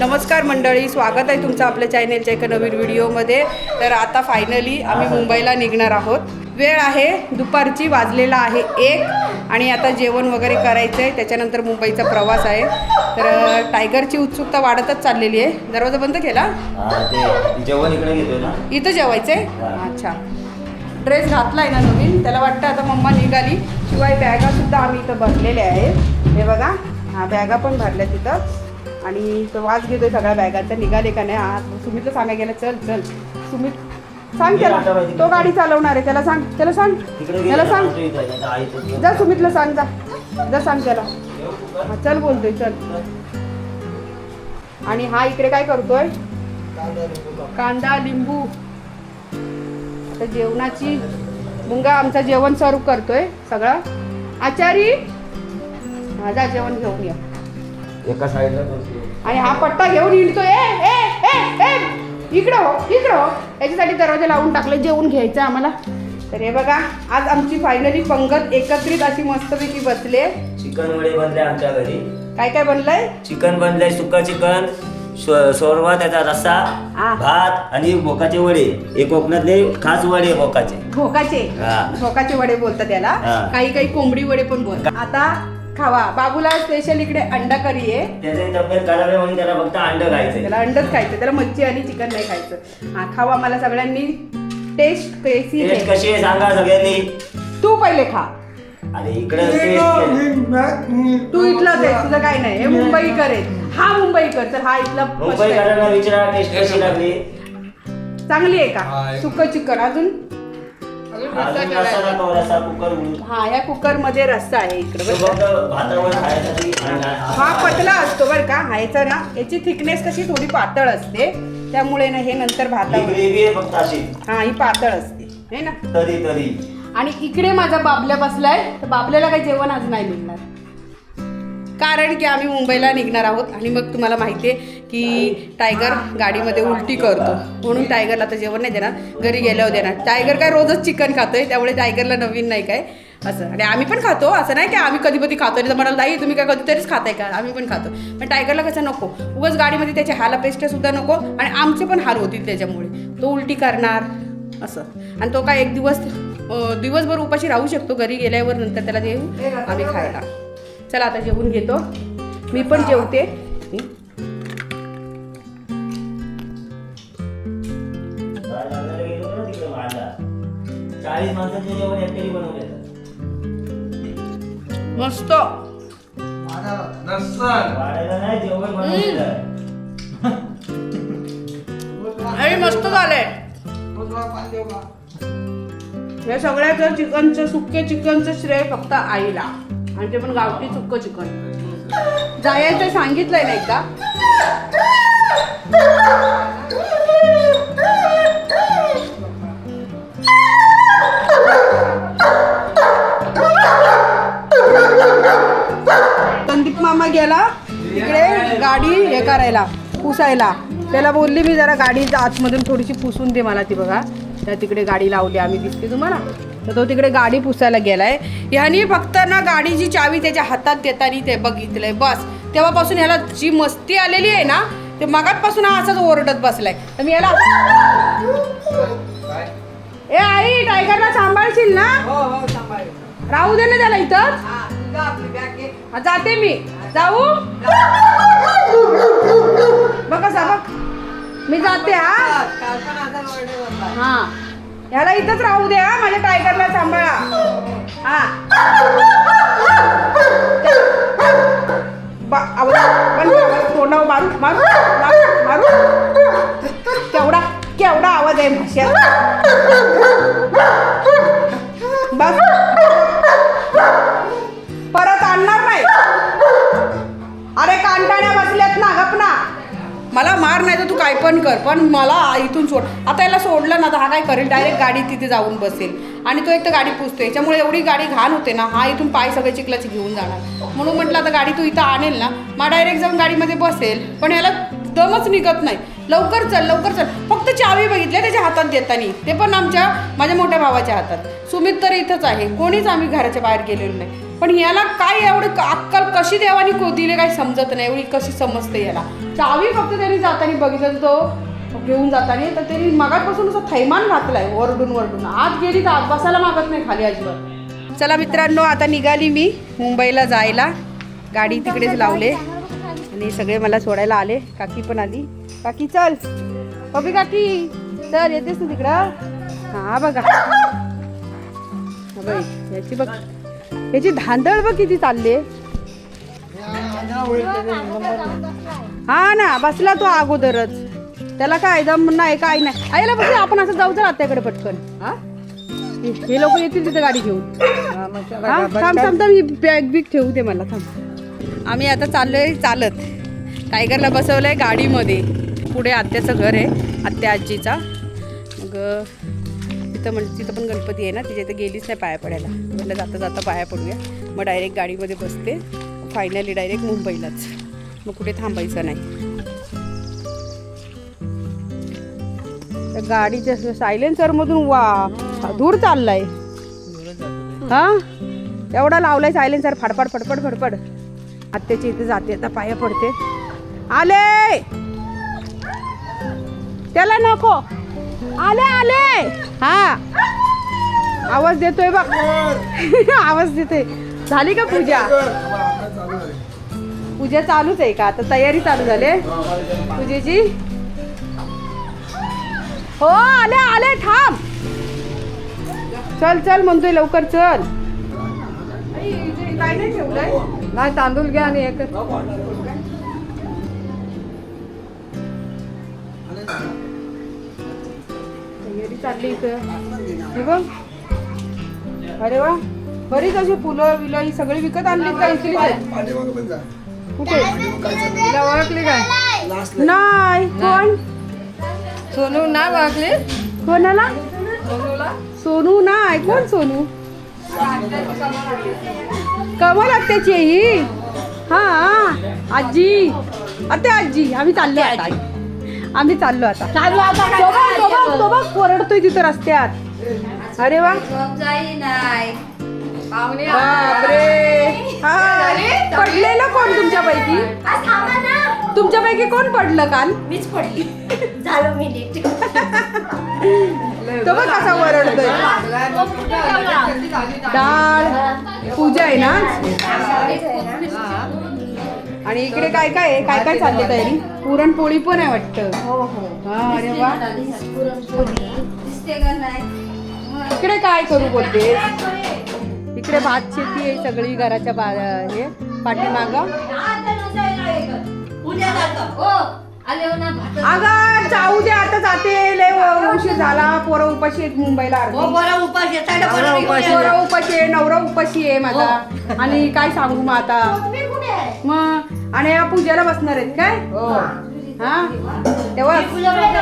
नमस्कार मंडळी स्वागत आहे तुमचं आपल्या चॅनेलच्या एका नवीन व्हिडिओमध्ये. तर आता फायनली आम्ही मुंबईला निघणार आहोत. वेळ आहे दुपारची वाजलेला आहे एक. आणि आता जेवण वगैरे करायचं आहे त्याच्यानंतर मुंबईचा प्रवास आहे. तर टायगरची उत्सुकता वाढतच चाललेली आहे. दरवाजा बंद केला? जेवण इकडे ना. इथं जेवायचं आहे. अच्छा. ड्रेस घातला आहे ना नवीन? त्याला वाटतं आता मम्मा निघाली. शिवाय बॅगासुद्धा आम्ही इथं भरलेल्या आहेत. हे बघा हा बॅगा पण भरल्या तिथं. आणि तो वास घेतोय सगळ्या बॅगांचा निघाले का नाही? हा सुमितला सांगाय गेला चल चल. सुमित सांग त्याला. तो गाडी चालवणार आहे. त्याला सांग त्याला सांग. त्याला सांग. जा सुमितला सांग जा. जा सांग त्याला. हा, चल बोलतोय चल. आणि हा इकडे काय करतोय? कांदा लिंबू आता जेवणाची मुंगा आमचं जेवण सर्व करतोय सगळं. आचारी जा जेवण घेऊन या. एका साईडला. आणि हा पट्टा घेऊन हिंडतोय. ए ए ए ए इकडं हो इकडं हो. याच्यासाठी दरवाजा लावून टाकलं जेवून घ्यायचं आम्हाला. तर हे बघा आज आमची फायनली पंगत एकत्रित अशी मस्तपैकी बसले. चिकन वडे बनले आमच्या घरी. काय काय बनलंय? चिकन बनलंय सुका चिकन शोरवा त्याचा रस्सा. भात आणि भोकाचे वडे. हे कोकणातले खास वडे भोकाचे. भोकाचे. भोकाचे वडे बोलतात त्याला. काही काही कोंबडी वडे पण बोलतात. आता खावा. बाबूला स्पेशल इकडे अंडा करी आहे. त्याची तब्येत खराब आहे म्हणून त्याला फक्त अंड खायचंय. त्याला अंडच खायचं त्याला मच्छी आणि चिकन नाही खायचं. हा खावा मला सगळ्यांनी. टेस्ट कशी टेस्ट आहे. कशी आहे सांगा सगळ्यांनी. तू पहिले खा. अरे इकडे टेस्ट तू इथलाच आहे तुझं काय नाही. हे मुंबईकर आहे. हा मुंबईकर तर हा इथला first आहे. मुंबईकरांना विचारा टेस्ट कशी लागली. चांगली आहे का? सुक चिकन. अजून? अजून रस्सा दाखव रस्सा कुकर उडून हा या कुकरमध्ये रस्सा आहे इकडे तो बरं का? फक्त भातावर खायसाठी आणि- हा. पतला असतो बरं का ह्याचा ना. याची थिकनेस कशी थोडी पातळ असते. त्यामुळे ना हे नंतर ही भातावर ग्रेव्ही आहे फक्त अशी. हा ही पातळ असते. है ना? तरी तरी. आणि इकडे माझा बाबल्या बसलाय तर बाबल्याला काही जेवण आज नाही मिळणार. कारण की आम्ही मुंबईला निघणार आहोत आणि मग तुम्हाला माहिती आहे की टायगर गाडीमध्ये उलटी करतो. म्हणून टायगरला तर जेवण नाही देणार. घरी गेल्यावर देणार. टायगर काय रोजच चिकन खातोय त्यामुळे टायगरला नवीन नाही काय. असं. आणि आम्ही पण खातो. असं नाही की आम्ही कधी कधी खातो तर म्हणाल नाही तुम्ही काय कधीतरीच खाताय का? आम्ही पण खातो. पण टायगरला कसं नको. उगाच गाडीमध्ये त्याच्या हाला पेस्टसुद्धा नको आणि आमचे पण हाल होतील त्याच्यामुळे. तो उलटी करणार. असं. आणि तो काय एक दिवस दिवसभर उपाशी राहू शकतो. घरी गेल्यावर नंतर त्याला देऊ. आम्ही खायला. चला आता जेवून घेतो. मी पण जेवते. हं? मस्त. आणि मस्त झालंय. या सगळ्याचं चिकनचं सुक्के चिकनचं श्रेय फक्त आईला. आणि ते पण गावठी चुक्क चिकन. जायचं सांगितलंय नाही का? संदीप मामा गेला. तिकडे गाडी हे करायला पुसायला. त्याला बोलली मी जरा गाडी आतमधून थोडीशी पुसून दे मला ती बघा. त्या तिकडे गाडी लावली आम्ही दिसते तुम्हाला. तर तो तिकडे गाडी पुसायला गेलाय. ह्यानी फक्त ना गाडीची चावी त्याच्या हातात देताना ते बघितलंय. बस. तेव्हापासून ह्याला जी मस्ती आलेली आहे ना ते मगातपासून हा असाच ओरडत बसलाय. तर मी याला ए आई टायगरला सांभाळशील ना? राहू दे ना त्याला इथं हा, जाते मी. जाऊ. बघ कसा बघ. मी जाते हा? हा. ह्याला इथंच राहू द्या माझ्या टायगरला सांभाळा. हा. बा- आवाज- बंद कर, आवाज तोंडावर मारू मारू मारू मारू. केवढा केवढा आवाज आहे भाषा पण कर पण मला इथून सोड. आता याला सोडलं ना तर हा काय करेल? डायरेक्ट गाडी तिथे जाऊन बसेल. आणि तो एक तर गाडी पुसतो याच्यामुळे एवढी गाडी घाण होते ना हा इथून पाय सगळे चिखलाचे घेऊन जाणार. म्हणून म्हटलं आता गाडी तू इथं आणेल ना मग डायरेक्ट जाऊन गाडीमध्ये बसेल पण याला दमच निघत नाही. लवकर चल लवकर चल. फक्त चावी बघितल्या त्याच्या हातात देताना. ते पण आमच्या माझ्या मोठ्या भावाच्या हातात. सुमित तर इथंच आहे. कोणीच आम्ही घराच्या बाहेर गेलेलो नाही. पण याला काय एवढं अक्कल कशी देवानी को दिले काही समजत नाही एवढी कशी समजते याला? चावी फक्त त्यांनी जाताना बघितलं तो घेऊन जाताना तर त्यांनी मगापासून असं थैमान घातलाय ओरडून ओरडून. आत गेली तर आत बसायला मागत नाही खाली अजिबात. चला मित्रांनो आता निघाली मी मुंबईला जायला. गाडी तिकडेच लावले. आणि सगळे मला सोडायला आले. काकी पण आली. काकी चल. बबी काकी चल येतेस ना तिकडं. हा बघा याची बघ. याची धांदळ बघ किती चालले हा ना बसला तो अगोदरच. त्याला काय दम नाही काय नाही. आईला बघ आपण असं जाऊ तर आत्याकडे पटकन. हा? हे- हे लोक येतील तिथे गाडी घेऊन. हा थांब थांब थांब ही बॅग बिग ठेवू दे मला थांब. आम्ही आता चाललोय चालत. टायगरला बसवलंय गाडीमध्ये. पुढे आत्याचं घर आहे आत्या आजीचा. मग तिथं म्हणजे तिथं पण गणपती आहे ना तिच्या इथं गेलीच नाही पाया पडायला. म्हटलं जाता जाता पाया पडूया. मग डायरेक्ट गाडीमध्ये बसते. फायनली डायरेक्ट मुंबईलाच. मग कुठे थांबायचं नाही. त्या गाडीच्या सायलेन्सरमधून वा दूर चाललाय. हा? एवढा लावलाय सायलेन्सर फडफड फडफड फडफड. आत्याच्या इथे जाते आता पाया पडते. आले! त्याला नको. आले आले! हा. आवाज देतोय बघ. आवाज देतोय. झाली का पूजा? पूजा चालूच आहे का? आता तयारी चालू झाली पूजेची? हो आले आले थांब. चल चल म्हणतोय लवकर चल. काय नाही ठेवलंय? नाही तांदूळ घ्या आणि एक चालली इथं. हे बघ. अरे वा. बरीच अशी फुलं विलं ही सगळी विकत आणली का इथली? काय कुठे? तिला ओळखली काय? नाही. कोण? सोनू ना ओळखली? कोणाला? सोनू नाही. कोण सोनू? कमल आत्याची ही. हा आजी. आत्या आजी. आम्ही चाललो आता. आम्ही चाललो आता. तो बघ, तो बघ, तो बघ ओरडतोय तिथं रस्त्यात. अरे वा. पाहुणे बापरे. हा. पडलेलं कोण तुमच्यापैकी? तुमच्यापैकी कोण पडलं काल? मीच पडली. झालं मी नीट. तो बघ कसा ओरडतोय डाळ पूजा आहे ना? आणि इकडे काय काय आहे? काय काय चालले तयारी? पुरणपोळी पण आहे वाटतं. हो हो. हा अरे वा. इकडे काय करू बोलते? इकडे भात शेती आहे सगळी घराच्या बा हे पाठीमाग. हो आले हो ना भात. अगं जाऊ दे आता जाते. लय उशीर झाला. पोरं उपाशी आहेत मुंबईला अर्धी. हो पोरं उपाशी आहे. नवरा उपाशी आहे माझा. आणि काय सांगू मग आता? तुम्ही कुठे आहे? मग आणि या पूजेला बसणार आहेत काय? हा. तेव्हा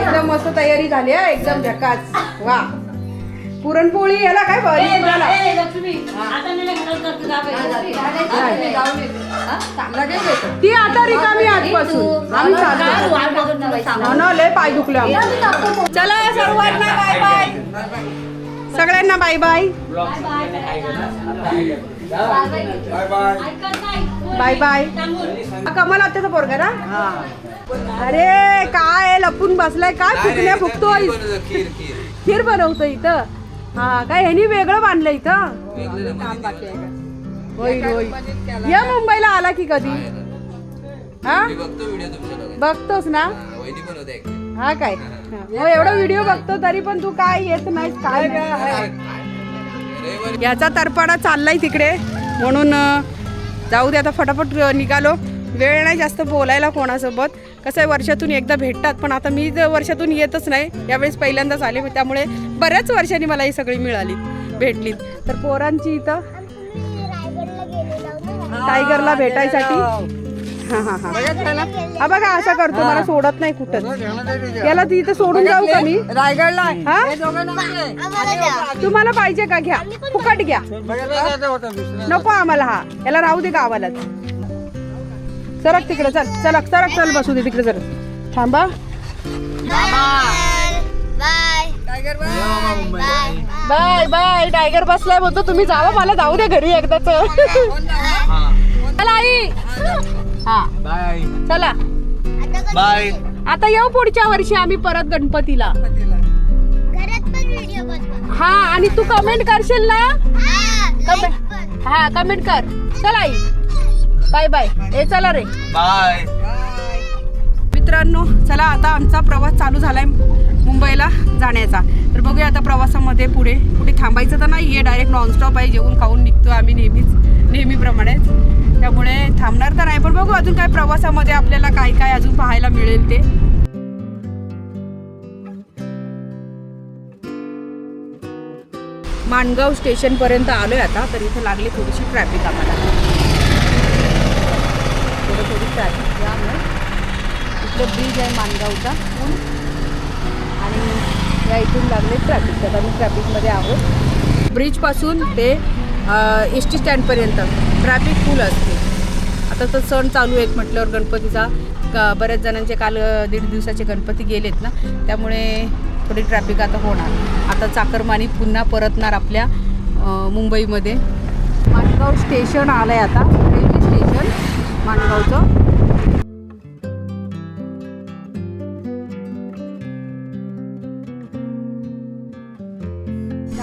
एकदम मस्त तयारी झाली आहे एकदम झकास. वा. पुरणपोळी याला काय ती आता रिकामी आजपासून. आम्ही हो लय पाय दुखले. चला सर्वांना बाय बाय. सगळ्यांना बाय बाय. बाय बाय हा, कमल आत्याचा पोरगा ना? अरे काय लपून बसलाय काय फुकण्या फुकतोय खीर बनवतो इथं. हा काय ह्यानी वेगळं बांधलं इथं? काम बाकी आहे का? होईल होईल या मुंबईला आला की कधी? हा? बघतोस ना? हा काय? हो. एवढा व्हिडिओ बघतो तरी पण तू काय येत नाही काय. याचा तरपाडा चाललाय तिकडे. म्हणून जाऊ दे आता फटाफट निघालो. वेळ नाही जास्त बोलायला कोणासोबत. कसं आहे वर्षातून एकदा भेटतात पण आता मी जर वर्षातून येतच नाही यावेळेस पहिल्यांदाच आले त्यामुळे बऱ्याच वर्षांनी मला ही सगळी मिळाली भेटलीत. तर पोरांची इथं टायगरला भेटायसाठी. हा हा हा. हा बघा असा करतो. मला सोडत नाही कुठं. याला तिथं सोडून जाऊ का मी? रायगडला हा? हे. तुम्हाला पाहिजे का? घ्या. फुकट घ्या. नको आम्हाला हा. याला राहू दे गावालाच. सरक तिकडे चल चलक सरक चल बसू दे तिकडे जर. थांबा. Bye. Tiger bye. Bye bye tiger बसलाय म्हणतो तुम्ही जावा मला जाऊ द्या घरी एकदाच. चला आई. हा. बाय. चला. बाय. आता येऊ पुढच्या वर्षी आम्ही परत गणपतीला. पतीला. घरात पण व्हिडिओ बनवा. हा आणि तू कमेंट करशील ना? हा कमेंट हा कमेंट कर. चल आई. बाय बाय ए चला रे. बाय. मित्रांनो चला आता आमचा प्रवास चालू झाला आहे मुंबईला जाण्याचा. तर बघूया आता प्रवासामध्ये पुढे कुठे थांबायचं तर नाही आहे डायरेक्ट नॉनस्टॉप आहे जेवून खाऊन निघतो आम्ही नेहमीच नेहमीप्रमाणेच. त्यामुळे थांबणार तर नाही पण बघू अजून काय प्रवासामध्ये आपल्याला काय काय अजून पाहायला मिळेल ते. माणगाव स्टेशनपर्यंत आलोय आता तर इथे लागली थोडीशी ट्रॅफिक आम्हाला. थोडी थोडी ट्रॅफिक इकडे ब्रिज आहे माणगावचा. आणि या इथून लागले ट्रॅफिक तर आम्ही ट्रॅफिकमध्ये आहोत. ब्रिजपासून ते एस टी स्टँडपर्यंत ट्रॅफिक फुल असते. आता तर सण चालू आहेत म्हटल्यावर गणपतीचा. का बऱ्याच जणांचे काल दीड दिवसाचे गणपती गेलेत ना. त्यामुळे थोडी ट्रॅफिक आता होणार. आता चाकरमानी पुन्हा परतणार आपल्या मुंबईमध्ये. माणगाव स्टेशन आलं आहे आता. रेल्वे स्टेशन माणगावचं.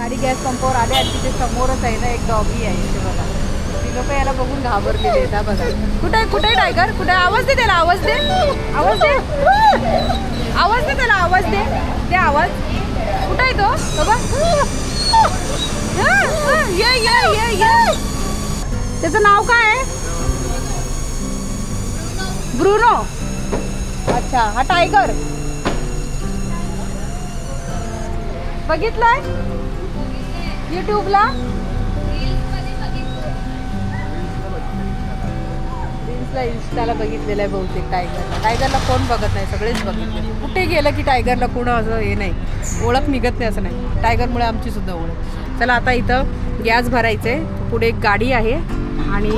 गाडी गॅस पंपावर आले आणि तिथे समोरच आहे ना एक डॉगी आहे इथे बघा. ती लोक याला बघून घाबरलेले आहेत हा बघा. कुठे आहे कुठे टायगर? कुठे आवाज दे त्याला आवाज दे. आवाज दे. आवाज दे त्याला आवाज दे. ते आवाज. कुठे आहे तो? बाबा ये ये ये ये. त्याचं नाव काय आहे? ब्रुनो. अच्छा हा टायगर. बघितलंय? युट्यूबला रील्सला इन्स्टाला बघितलेलं आहे बहुतेक टायगरला टायगरला कोण बघत नाही सगळेच बघितले. कुठे गेलं की टायगरला कोण असं हे नाही. ओळख निघत नाही असं नाही. टायगरमुळे आमची सुद्धा ओळख. चला आता इथं गॅस भरायचं. आहे पुढे एक गाडी आहे आणि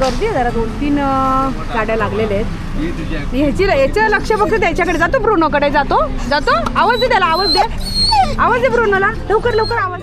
गर्दी आहे. जरा दोन तीन गाड्या लागलेल्या आहेत. ह्याची याचं लक्ष फक्त त्याच्याकडे. जातो ब्रुनोकडे जातो. जातो. आवाज दे त्याला आवाज दे. आवाज दे ब्रुनोला लवकर लवकर आवाज.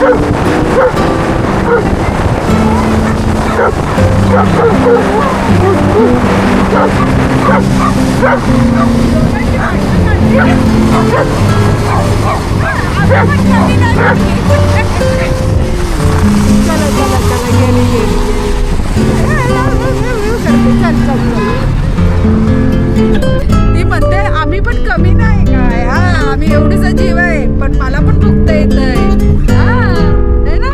ती म्हणते आम्ही पण कमी नाही काय. हा आम्ही एवढीच जीव आहे पण मला पण दुखता येत आहे ना?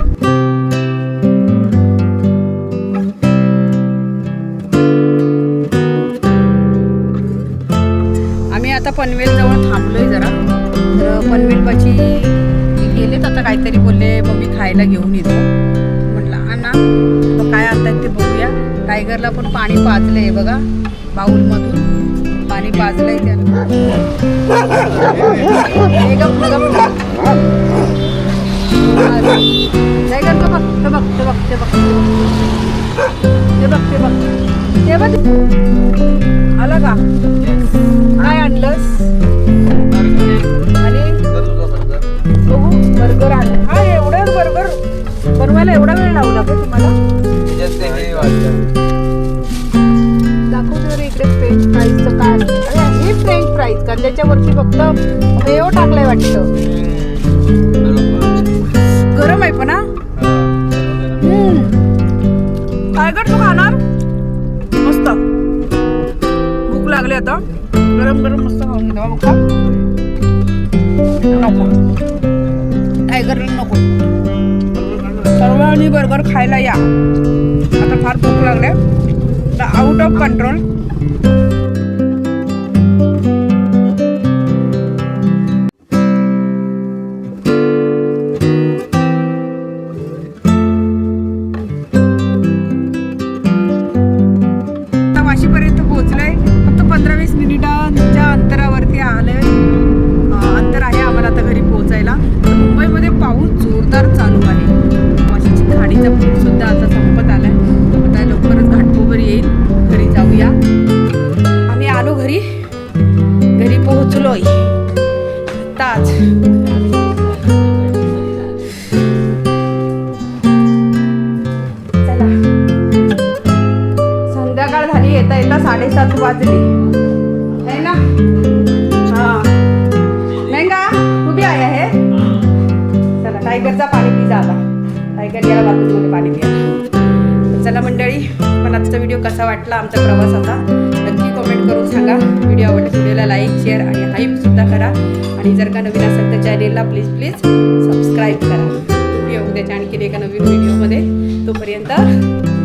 आम्ही आता पनवेल जवळ थांबलोय जरा. तर पनवेल पाशी गेलेत आता काहीतरी बोलले मम्मी खायला घेऊन येतो. म्हटलं आणा मग काय आणतात ते बघूया. टायगरला पण पाणी पाजलंय बघा बाऊलमधून. पाणी पाजलंय त्याला हे तो बघ तो बघ तो बघ ते बघ. ते बघ ते बघ. ते बघ. आलं का? काय आणलंस? आणि? बघू बर्गर आणलं हा एवढं बर्गर बनवायला एवढा वेळ लावला का तुम्हाला? इकडे फ्रेंच फ्राईजचं काय अरे हे फ्रेंच फ्राईज कांद्याच्या त्याच्यावरती फक्त मेयो टाकलाय वाटतं. गरम आहे पण हा? हम्म. टायगर तू खाणार? मस्त. भूक लागली आता. गरम गरम मस्त खाऊन घेतो बघा नको. टायगरला नको. सर्वांनी बर्गर खायला या. आता फार भूक लागले. आउट ऑफ कंट्रोल साडेसात वाजले. है ना? हा. मेंगा का भी आया है चला टायगरचा पाणी पी जा टायगर याला बाथरूममध्ये पाणी पिया. चला मंडळी मला आजचा व्हिडिओ कसा वाटला आमचा प्रवासाचा नक्की कमेंट करून सांगा. व्हिडिओ आवडला व्हिडिओला लाईक शेअर आणि हाईप सुद्धा करा. आणि जर का नवीन असेल तर चॅनेलला प्लीज प्लीज सबस्क्राईब करा. उद्याच्या आणखीन एका नवीन व्हिडिओमध्ये तोपर्यंत